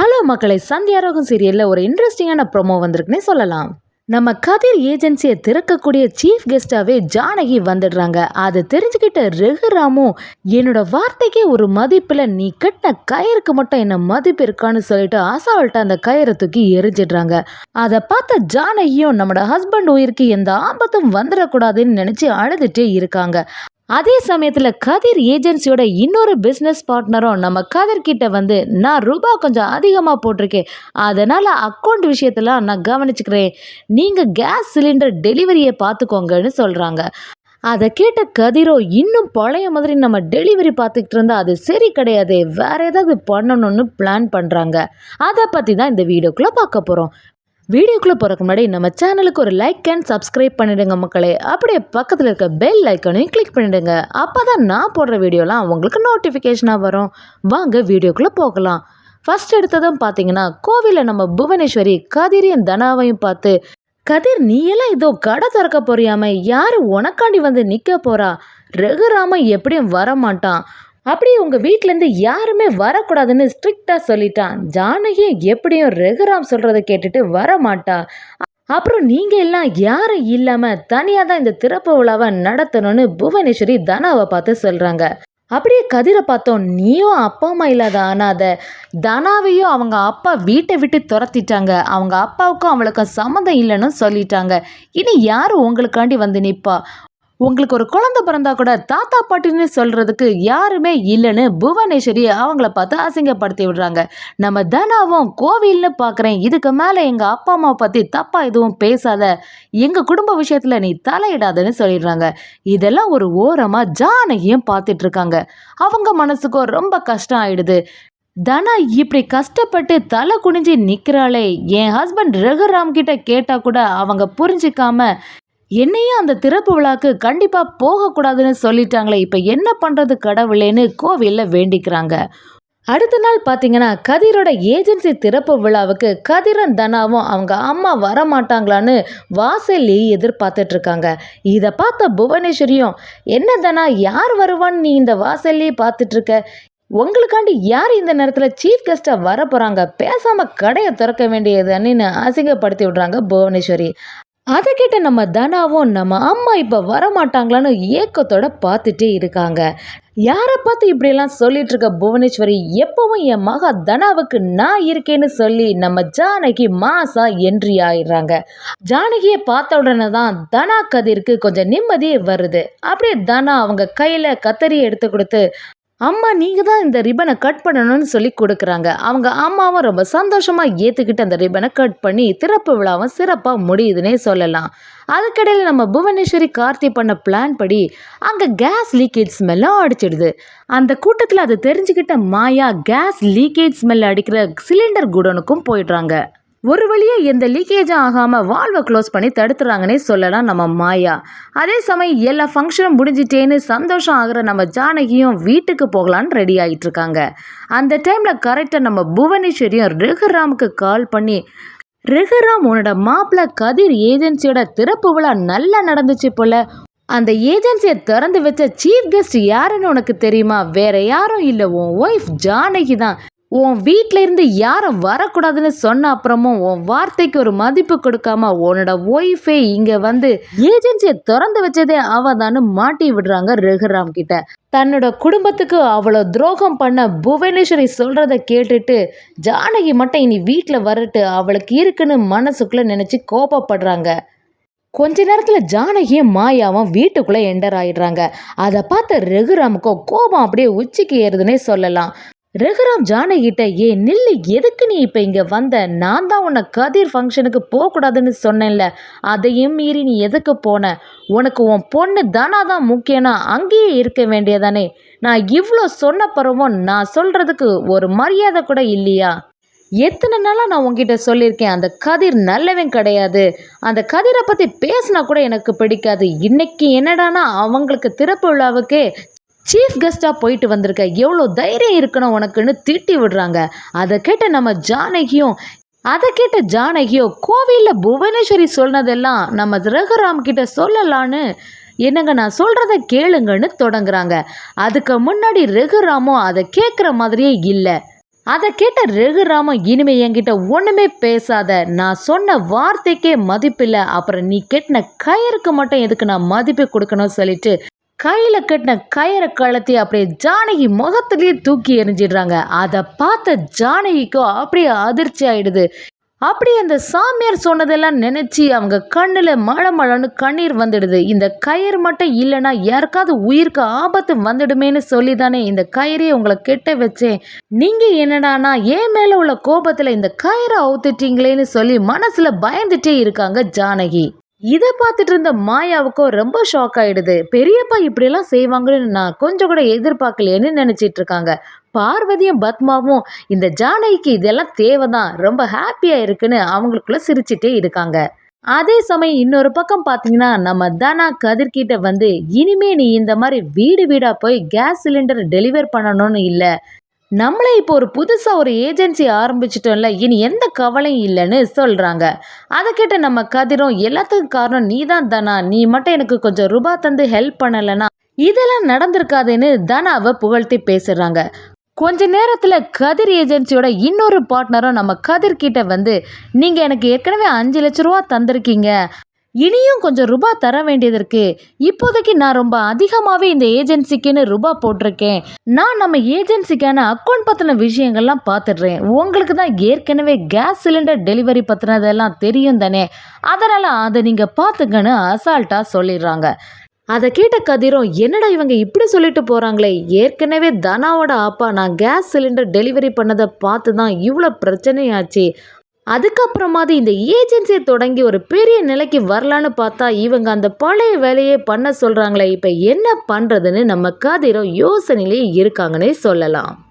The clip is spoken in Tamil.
ஹலோ மக்களை சந்தியாரோகம் சீரியலில் ஒரு இன்ட்ரெஸ்டிங்கான ப்ரொமோ வந்திருக்குன்னே சொல்லலாம். நம்ம கதிர் ஏஜென்சியை திறக்கக்கூடிய சீஃப் கெஸ்டாகவே ஜானகி வந்துடுறாங்க. அதை தெரிஞ்சுக்கிட்ட ரகுராமும் என்னோட வார்த்தைக்கே ஒரு மதிப்பில் நீ கட்டின கயிறுக்கு மட்டும் என்ன மதிப்பு இருக்கான்னு சொல்லிட்டு அசால்ட்டாக அந்த கயிறை தூக்கி எரிஞ்சிடுறாங்க. அதை பார்த்த ஜானகியும் நம்மளோட ஹஸ்பண்ட் உயிருக்கு எந்த ஆபத்தும் வந்துடக்கூடாதுன்னு நினச்சி அழுதுகிட்டே இருக்காங்க. அதே சமயத்தில் கதிர் ஏஜென்சியோட இன்னொரு பிஸ்னஸ் பார்ட்னரும் நம்ம கதிர்கிட்ட வந்து நான் ரூபா கொஞ்சம் அதிகமாக போட்டிருக்கேன். அதனால் அக்கௌண்ட் விஷயத்தெல்லாம் நான் கவனிச்சுக்கிறேன். நீங்கள் கேஸ் சிலிண்டர் டெலிவரியை பார்த்துக்கோங்கன்னு சொல்கிறாங்க அதை கேட்ட கதிரோ இன்னும் பழைய மாதிரி நம்ம டெலிவரி பார்த்துக்கிட்டு இருந்தால் அது சரி கிடையாது. வேறு ஏதாவது பண்ணணும்னு பிளான் பண்ணுறாங்க அதை பற்றி தான் இந்த வீடியோக்குள்ளே பார்க்க போகிறோம் வீடியோக்குள்ளே போகிறக்கு முன்னாடி நம்ம சேனலுக்கு ஒரு லைக் அண்ட் சப்ஸ்கிரைப் பண்ணிடுங்க மக்களே. அப்படியே பக்கத்தில் இருக்க பெல் ஐக்கனையும் கிளிக் பண்ணிடுங்க. அப்போ தான் நான் போடுற வீடியோலாம் உங்களுக்கு நோட்டிஃபிகேஷனாக வரும். வாங்க வீடியோக்குள்ளே போகலாம். ஃபஸ்ட் எடுத்ததும் பார்த்தீங்கன்னா கோவிலில் நம்ம புவனேஸ்வரி கதிரியும் தனாவையும் பார்த்து கதிர் நீ எல்லாம் இதோ கடை திறக்க போறியாம. யார் உனக்காண்டி வந்து நிற்க போறா? ரகுராம எப்படியும் வரமாட்டான். அப்படி உங்கள் வீட்டிலேருந்து யாருமே வரக்கூடாதுன்னு ஸ்ட்ரிக்டாக சொல்லிட்டான் ஜானகியும் எப்படியும் ரகுராம் சொல்கிறத கேட்டுட்டு வரமாட்டா. அப்புறம் நீங்கள் எல்லாம் யாரும் இல்லாமல் தனியாக தான் இந்த திறப்பு விழாவை நடத்தணும்னு புவனேஸ்வரி தனாவை பார்த்து சொல்கிறாங்க அப்படியே கதிரை பார்த்தோம் நீயும் அப்பா அம்மா இல்லாத அனாத. தனாவையும் அவங்க அப்பா வீட்டை விட்டு துரத்திட்டாங்க. அவங்க அப்பாவுக்கும் அவளுக்கும் சம்மந்தம் இல்லைன்னு சொல்லிட்டாங்க. இனி யார் உங்களுக்காண்டி வந்து நிற்பா உங்களுக்கு ஒரு குழந்தை பிறந்தா கூட தாத்தா பாட்டின்னு சொல்கிறதுக்கு யாருமே இல்லைன்னு புவனேஸ்வரி அவங்கள பார்த்து அசிங்கப்படுத்தி விடுறாங்க. நம்ம தனாவும் கோவில்னு பார்க்குறேன். இதுக்கு மேலே எங்கள் அப்பா அம்மாவை பற்றி தப்பாக எதுவும் பேசாத. எங்கள் குடும்ப விஷயத்தில் நீ தலையிடாதன்னு சொல்லிடுறாங்க. இதெல்லாம் ஒரு ஓரமாக ஜானகியும் பார்த்துட்டு இருக்காங்க. அவங்க மனசுக்கும் ரொம்ப கஷ்டம் ஆயிடுது. தனா இப்படி கஷ்டப்பட்டு தலை குனிஞ்சு நிற்கிறாளே என் ஹஸ்பண்ட் ரகுராம் கிட்ட கேட்டால் கூட அவங்க புரிஞ்சிக்காம என்னையும் அந்த திறப்பு விழாக்கு கண்டிப்பாக போகக்கூடாதுன்னு சொல்லிட்டாங்களே இப்போ என்ன பண்ணுறது கடவுளேன்னு கோவிலில் வேண்டிக்கிறாங்க. அடுத்த நாள் பார்த்தீங்கன்னா கதிரோட ஏஜென்சி திறப்பு விழாவுக்கு கதிரன் தனாவும் அவங்க அம்மா வரமாட்டாங்களான்னு வாசல்லி எதிர்பார்த்துட்டு இருக்காங்க இதை பார்த்த புவனேஸ்வரியும் என்ன தனா யார் வருவான்னு நீ இந்த வாசல்லையே பார்த்துட்டு இருக்க உங்களுக்காண்டி யார் இந்த நேரத்தில் சீஃப் கெஸ்ட்டாக வர போகிறாங்க பேசாமல் கடையை திறக்க வேண்டியதுன்னு அசிங்கப்படுத்தி விடுறாங்க புவனேஸ்வரி. அதை கேட்ட நம்ம தனாவும் நம்ம அம்மா இப்போ வரமாட்டாங்களான்னு ஏக்கத்தோட பார்த்துட்டே இருக்காங்க. யாரை பார்த்து இப்படியெல்லாம் சொல்லிட்டு இருக்க புவனேஸ்வரி? எப்பவும் என் மகா தனாவுக்கு நான் இருக்கேன்னு சொல்லி நம்ம ஜானகி மாசா என்ட்ரி ஆயிடுறாங்க. ஜானகியை பார்த்த உடனே தான் தனா கதிர்க்கு கொஞ்சம் நிம்மதியே வருது. அப்படியே தனா அவங்க கையில் கத்தரி எடுத்து கொடுத்து அம்மா நீங்கள் தான் இந்த ரிப்பனை கட் பண்ணணும்னு சொல்லி கொடுக்குறாங்க. அவங்க அம்மாவும் ரொம்ப சந்தோஷமாக ஏற்றுக்கிட்டு அந்த ரிப்பனை கட் பண்ணி திறப்பு விழாவும் சிறப்பாக முடியுதுன்னே சொல்லலாம். அதுக்கடையில் நம்ம புவனேஸ்வரி கார்த்தி பண்ண பிளான் படி அங்கே கேஸ் லீக்கேஜ் ஸ்மெல்லும் அடிச்சிடுது. அந்த கூட்டத்தில் அதை தெரிஞ்சுக்கிட்ட மாயா கேஸ் லீக்கேஜ் ஸ்மெல் அடிக்கிற சிலிண்டர் குடோனுக்கும் போயிடுறாங்க. ஒரு வழியாக எந்த லீக்கேஜும் ஆகாமல் வால்வை க்ளோஸ் பண்ணி தடுத்துறாங்கன்னே சொல்லலாம் நம்ம மாயா. அதே சமயம் எல்லா ஃபங்க்ஷனும் முடிஞ்சிட்டேன்னு சந்தோஷம் ஆகிற நம்ம ஜானகியும் வீட்டுக்கு போகலான்னு ரெடி ஆகிட்டு இருக்காங்க அந்த டைமில் கரெக்டாக நம்ம புவனேஸ்வரியும் ரகுராமுக்கு கால் பண்ணி ரகுராம் உன்னோட மாப்பிள்ள கதிர் ஏஜென்சியோட திறப்பு விழா நல்லா நடந்துச்சு போல. அந்த ஏஜென்சியை திறந்து வச்ச சீஃப் கெஸ்ட் யாருன்னு உனக்கு தெரியுமா? வேற யாரும் இல்லை. உன் ஒய்ஃப் ஜானகி தான் உன் வீட்டில் இருந்து யாரும் வரக்கூடாதுன்னு சொன்ன அப்புறமும் உன் வார்த்தைக்கு ஒரு மதிப்பு கொடுக்காம உன்னோட ஒய்ஃபே இங்கே வந்து ஏஜென்சியை திறந்து வச்சதே அவதான்னு மாட்டி விடுறாங்க ரகுராம் கிட்ட. தன்னோட குடும்பத்துக்கு அவ்வளோ துரோகம் பண்ண புவனேஸ்வரி சொல்கிறத கேட்டுட்டு ஜானகி மட்டும் இனி வீட்டில் வரட்டு அவளுக்கு இருக்குன்னு மனசுக்குள்ளே நினச்சி கோபப்படுறாங்க. கொஞ்ச நேரத்தில் ஜானகியும் மாயாவும் வீட்டுக்குள்ளே என்டர் ஆயிடுறாங்க. அதை பார்த்த ரகுராமுக்கும் கோபம் அப்படியே உச்சிக்கு ஏறுதுன்னே சொல்லலாம். ரகுராம் ஜானகிட்ட ஏ நில்லு எதுக்கு நீ இப்போ இங்கே வந்த? நான் தான் உன்னை கதிர் ஃபங்க்ஷனுக்கு போகக்கூடாதுன்னு சொன்னேன்ல. அதையும் மீறி நீ எதுக்கு போன? உனக்கு உன் பொண்ணு தானா தான் முக்கியம்னா அங்கேயே இருக்க வேண்டியதானே? நான் இவ்வளோ சொன்ன பருவம் நான் சொல்கிறதுக்கு ஒரு மரியாதை கூட இல்லையா? எத்தனை நாளாக நான் உங்ககிட்ட சொல்லியிருக்கேன் அந்த கதிர் நல்லவன் கிடையாது. அந்த கதிரை பற்றி பேசினா கூட எனக்கு பிடிக்காது. இன்னைக்கு என்னடானா அவங்களுக்கு திறப்பு விழாவுக்கு சீஃப் கெஸ்ட்டாக போயிட்டு வந்திருக்க. எவ்வளோ தைரியம் இருக்கணும் உனக்குன்னு திட்டி விடுறாங்க. அதை கேட்ட நம்ம ஜானகியும் அதை கேட்ட ஜானகியோ கோவிலில் புவனேஸ்வரி சொன்னதெல்லாம் நம்ம ரகுராம் கிட்ட சொல்லலான்னு என்னங்க நான் சொல்கிறத கேளுங்கன்னு தொடங்குறாங்க. அதுக்கு முன்னாடி ரகுராமும் அதை கேட்குற மாதிரியே இல்லை. அதை கேட்ட ரகுராம இனிமே என்கிட்ட ஒன்றுமே பேசாத. நான் சொன்ன வார்த்தைக்கே மதிப்பில்லை. அப்புறம் நீ கெட்டின கயிறுக்கு மட்டும் எதுக்கு நான் மதிப்பு கொடுக்கணும்னு சொல்லிட்டு கையில் கட்டின கயிறை கழுத்தி அப்படியே ஜானகி முகத்திலேயே தூக்கி எறிஞ்சிடுறாங்க. அதை பார்த்த ஜானகிக்கும் அப்படியே அதிர்ச்சி ஆயிடுது. அப்படி அந்த சாமியார் சொன்னதெல்லாம் நினைச்சு அவங்க கண்ணில் மழை மழைன்னு கண்ணீர் வந்துடுது. இந்த கயிறு மட்டும் இல்லைன்னா யாருக்காவது உயிருக்கு ஆபத்து வந்துடுமேன்னு சொல்லி தானே இந்த கயிறையை உங்களை கெட்ட வச்சேன். நீங்கள் என்னடானா ஏன் மேலே உள்ள கோபத்தில் இந்த கயிறை அவுத்துட்டீங்களேன்னு சொல்லி மனசில் பயந்துட்டே இருக்காங்க ஜானகி. இதை பார்த்துட்டு இருந்த மாயாவுக்கும் ரொம்ப ஷாக் ஆயிடுது. பெரியப்பா இப்படியெல்லாம் செய்வாங்கன்னு நான் கொஞ்சம் கூட எதிர்பார்க்கலையேன்னு நினைச்சிட்டு இருக்காங்க. பார்வதியும் பத்மாவும் இந்த ஜானகிக்கு இதெல்லாம் தேவைதான் ரொம்ப ஹாப்பியாக இருக்குன்னு அவங்களுக்குள்ள சிரிச்சிட்டே இருக்காங்க. அதே சமயம் இன்னொரு பக்கம் பார்த்தீங்கன்னா நம்ம தனா கதிர்கிட்ட வந்து இனிமே நீ இந்த மாதிரி வீடு வீடாக போய் கேஸ் சிலிண்டர் டெலிவர் பண்ணணும்னு இல்லை. நம்மளே இப்போ ஒரு புதுசாக ஒரு ஏஜென்சி ஆரம்பிச்சிட்டோம்ல இனி எந்த கவலையும் இல்லைன்னு சொல்கிறாங்க அதை கேட்ட நம்ம கதிரும் எல்லாத்துக்கும் காரணம் நீ தான். தானா நீ மட்டும் எனக்கு கொஞ்சம் ரூபா தந்து ஹெல்ப் பண்ணலைன்னா இதெல்லாம் நடந்திருக்காதுன்னு தனாவை புகழ்த்தி பேசுகிறாங்க கொஞ்ச நேரத்தில் கதிர் ஏஜென்சியோட இன்னொரு பார்ட்னரும் நம்ம கதிர்கிட்ட வந்து நீங்கள் எனக்கு ஏற்கனவே அஞ்சு லட்ச ரூபா தந்திருக்கீங்க. இனியும் கொஞ்சம் ரூபா தர வேண்டியது இருக்கு. இப்போதைக்கு நான் ரொம்ப அதிகமாகவே இந்த ஏஜென்சிக்குன்னு ரூபா போட்டிருக்கேன். நான் நம்ம ஏஜென்சிக்கான அக்கௌண்ட் பற்றின விஷயங்கள்லாம் பார்த்துடுறேன். உங்களுக்கு தான் ஏற்கனவே கேஸ் சிலிண்டர் டெலிவரி பற்றினதெல்லாம் தெரியும் தானே? அதனால் அதை நீங்கள் பார்த்துக்கன்னு அசால்ட்டாக சொல்லிடுறாங்க. அதை கேட்ட கதிரும் என்னடா இவங்க இப்படி சொல்லிட்டு போகிறாங்களே ஏற்கனவே தனாவோட அப்பா நான் கேஸ் சிலிண்டர் டெலிவரி பண்ணதை பார்த்து தான் இவ்வளோ பிரச்சனையாச்சு. அதுக்கப்புறமாவது இந்த ஏஜென்சியை தொடங்கி ஒரு பெரிய நிலைக்கு வரலான்னு பார்த்தா இவங்க அந்த பழைய வேலையை பண்ண சொல்கிறாங்களே இப்போ என்ன பண்ணுறதுன்னு நம்ம கதிரும் யோசனையிலே இருக்காங்கன்னே சொல்லலாம்.